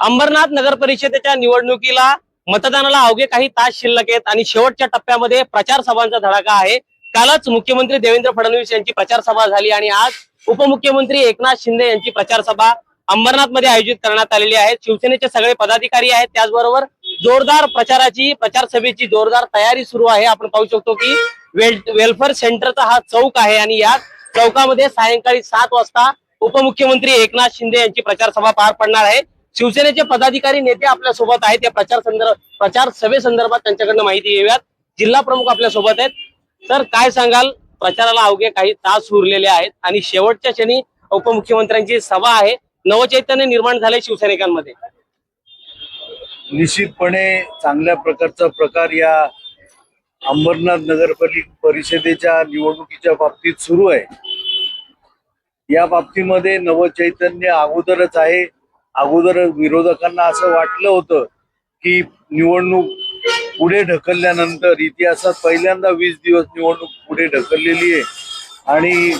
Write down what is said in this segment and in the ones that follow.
अंबरनाथ नगर परिषदेच्या निवडणुकीला मतदानाला अवघे काही तास शिल्लक आहेत आणि शेवटच्या टप्प्यामध्ये प्रचार सभांचा धडाका आहे. कालच मुख्यमंत्री देवेंद्र फडणवीस यांची प्रचार सभा झाली आणि आज उपमुख्यमंत्री एकनाथ शिंदे यांची प्रचार सभा अंबरनाथमध्ये आयोजित करण्यात आलेली आहे. शिवसेनेचे सगळे पदाधिकारी आहेत. त्याचबरोबर जोरदार प्रचाराची प्रचार सभेची जोरदार तयारी सुरू आहे. आपण पाहू शकतो की वेल वेलफेअर सेंटरचा हा चौक आहे आणि या चौकामध्ये सायंकाळी सात वाजता उपमुख्यमंत्री एकनाथ शिंदे यांची प्रचार सभा पार पडणार आहे. शिवसेनेचे पदाधिकारी नेते आपल्यासोबत आहेत. या प्रचार संदर्भ प्रचार सभेसंदर्भात त्यांच्याकडनं माहिती घेऊयात. जिल्हा प्रमुख आपल्यासोबत आहेत. तर काय सांगाल? प्रचाराला अवघे काही तास उरलेले आहेत आणि शेवटच्या क्षणी उपमुख्यमंत्र्यांची सभा आहे. नवचैतन्य निर्माण झाले शिवसैनिकांमध्ये. निश्चितपणे चांगल्या प्रकारचा प्रकार या अंबरनाथ नगरपालिका परिषदेच्या निवडणुकीच्या बाबतीत सुरू आहे. या बाबतीमध्ये नवचैतन्य अगोदरच आहे. अगोदर विरोधकांना असं वाटलं होतं की निवडणूक पुढे ढकलल्यानंतर इतिहासात पहिल्यांदा वीस दिवस निवडणूक पुढे ढकललेली आहे. आणि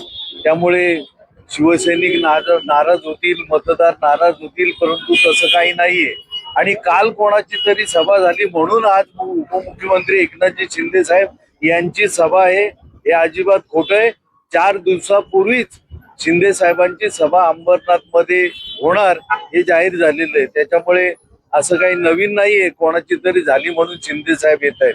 त्यामुळे शिवसैनिक नाराज होतील मतदार नाराज होतील परंतु तसं काही नाहीये. आणि काल कोणाची तरी सभा झाली म्हणून आज उपमुख्यमंत्री एकनाथजी शिंदे साहेब यांची सभा आहे. हे अजिबात खोट आहे. चार दिवसापूर्वीच शिंदे साहेबांची सभा अंबरनाथमध्ये होणार हे जाहीर झालेलं आहे. त्याच्यामुळे असं काही नवीन नाहीये कोणाची तरी झाली म्हणून शिंदे साहेब येत आहेत.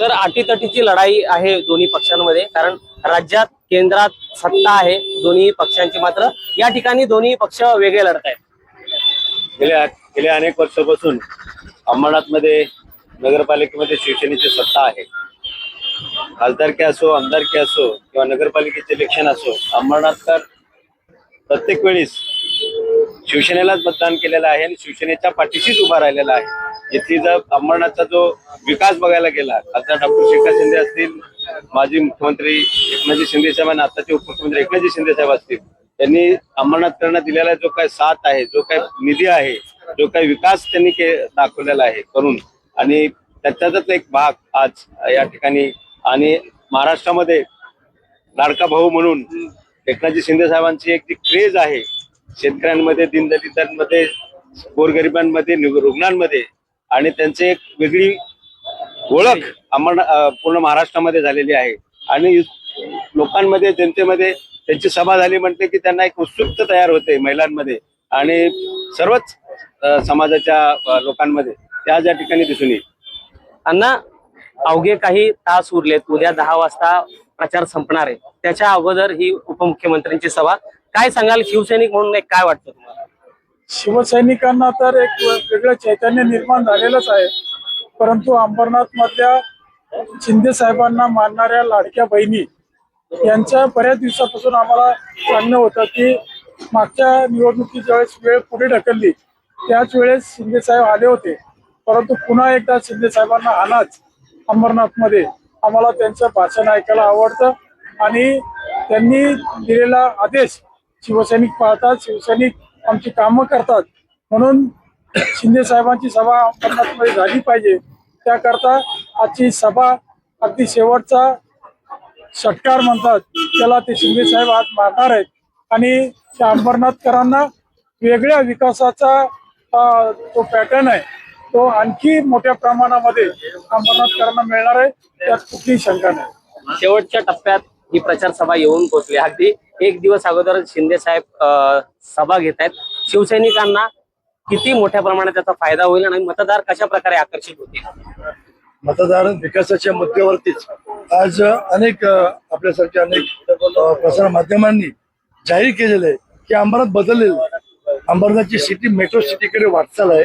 तर अटीतटीची लढाई आहे दोन्ही पक्षांमध्ये कारण राज्यात केंद्रात सत्ता आहे दोन्ही पक्षांची मात्र. या ठिकाणी दोन्ही पक्ष वेगळे लढत आहेत. गेल्या गेल्या अनेक वर्षापासून अंबरनाथमध्ये नगरपालिकेमध्ये शिवसेनेची सत्ता आहे. खासदारकी असो आमदारकी असो किंवा नगरपालिकेचे इलेक्शन असो अंबरनाथकर प्रत्येक वेळेस शिवसेनेलाच मतदान केलेलं आहे आणि शिवसेनेच्या पाठीशीच उभा राहिलेला आहे. इथली जर अंबरनाथचा जो विकास बघायला गेला खासदार डॉक्टर शेखर शिंदे असतील माजी मुख्यमंत्री एकनाथजी शिंदे साहेब आणि आताचे उपमुख्यमंत्री एकनाथजी शिंदे साहेब असतील त्यांनी अंबरनाथकरांना दिलेला जो काही साथ आहे जो काही निधी आहे जो काही विकास त्यांनी दाखवलेला आहे करून. आणि त्याच्यातच एक भाग आज या ठिकाणी आणि महाराष्ट्रामध्ये लाडका भाऊ म्हणून एकनाथजी शिंदे साहेबांची एक जी क्रेज आहे शेतकऱ्यांमध्ये दीनदलितांमध्ये गोरगरिबांमध्ये रुग्णांमध्ये आणि त्यांची एक वेगळी ओळख अंबरना पूर्ण महाराष्ट्रामध्ये झालेली आहे. आणि लोकांमध्ये जनतेमध्ये त्यांची सभा झाली म्हणते की त्यांना एक उत्सुकता तयार होते महिलांमध्ये आणि सर्वच समाजाच्या लोकांमध्ये. त्या ज्या ठिकाणी दिसून येईल. अण्णा अवघे काही तास उरलेत. उद्या दहा वाजता प्रचार संपणार आहे. त्याच्या अगोदर ही उपमुख्यमंत्र्यांची सभा. काय सांगाल? शिवसैनिक म्हणून एक काय वाटतं तुम्हाला? शिवसैनिकांना तर एक वेगळं चैतन्य निर्माण झालेलंच आहे. परंतु अंबरनाथ मधल्या शिंदे साहेबांना मानणाऱ्या लाडक्या बहिणी यांच्या बऱ्याच दिवसापासून आम्हाला सांगणं होतं की मागच्या निवडणुकीच्या वेळेस वेळ पुढे ढकलली. त्याच वेळेस शिंदे साहेब आले होते. परंतु पुन्हा एकदा शिंदे साहेबांना आलाच अंबरनाथमध्ये आम्हाला त्यांचं भाषण ऐकायला आवडतं आणि त्यांनी दिलेला आदेश शिवसैनिक पाळतात शिवसैनिक आमची कामं करतात. म्हणून शिंदे साहेबांची सभा अंबरनाथमध्ये झाली पाहिजे. त्याकरता आजची सभा अगदी शेवटचा षटकार म्हणतात. त्याला ते शिंदे साहेब आज मारणार आहेत. आणि त्या अंबरनाथकरांना वेगळ्या विकासाचा तो जो पॅटर्न आहे. तो आणखी मोठ्या प्रमाणामध्ये अंबरनाथकरांना मिळणार आहे त्यात कुठलीही शंका नाही. शेवटच्या टप्प्यात ही प्रचार सभा येऊन पोहोचली. अगदी एक दिवस अगोदर शिंदे साहेब सभा घेत आहेत. शिवसैनिकांना किती मोठ्या प्रमाणात त्याचा फायदा होईल आणि मतदार कशा प्रकारे आकर्षित होतील? मतदार विकासाच्या मुद्द्यावरतीच. आज अनेक आपल्यासारख्या अनेक प्रसार माध्यमांनी जाहीर केलेलं आहे की अंबरनाथ बदललेलं आहे. अंबरनाथची सिटी मेट्रो सिटीकडे वाटचाल आहे.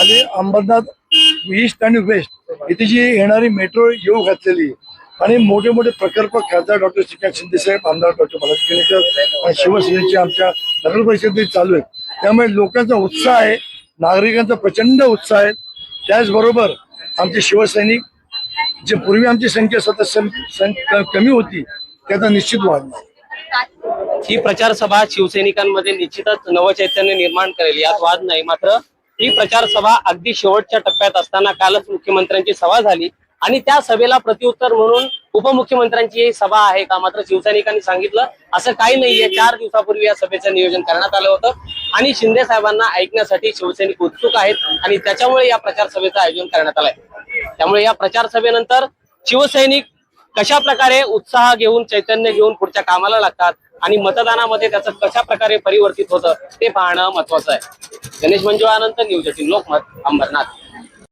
आणि अंबरनाथ ईस्ट आणि वेस्ट इथे जी येणारी मेट्रो येऊ घातलेली आहे आणि मोठे मोठे प्रकल्प खासदार डॉक्टर श्रीकांत शिंदे साहेब आमदार डॉक्टर बालाजी केणेकर आणि शिवसेनेचे आमच्या नगर परिषदेत चालू आहेत. त्यामुळे लोकांचा उत्साह आहे नागरिकांचा प्रचंड उत्साह आहे. त्याचबरोबर आमचे शिवसैनिक जे पूर्वी आमची संख्या सतत सं- कमी होती त्याचा निश्चित वाढणार ही प्रचार सभा शिवसैनिकांमध्ये निश्चितच नवचैतन्य निर्माण करेल यात वाद नाही. मात्र ही प्रचार सभा अगदी शेवटच्या टप्प्यात असताना कालच मुख्यमंत्र्यांची सभा झाली. आणि त्या सभेला प्रत्युत्तर म्हणून उपमुख्यमंत्र्यांची ही सभा आहे का? मात्र शिवसैनिकांनी सांगितलं असं काही नाहीये. चार दिवसापूर्वी या सभेचं नियोजन करण्यात आलं होतं. आणि शिंदे साहेबांना ऐकण्यासाठी शिवसैनिक उत्सुक आहेत आणि त्याच्यामुळे या प्रचार सभेचं आयोजन करण्यात आलंय. त्यामुळे या प्रचार सभेनंतर शिवसैनिक कशा प्रकारे उत्साह घेऊन चैतन्य घेऊन पुढच्या कामाला लागतात आणि मतदानामध्ये त्याचं कशा प्रकारे परिवर्तित होतं ते पाहणं महत्वाचं आहे. गणेश मंजुळानंतर न्यूज एटीन लोकमत अंबरनाथ.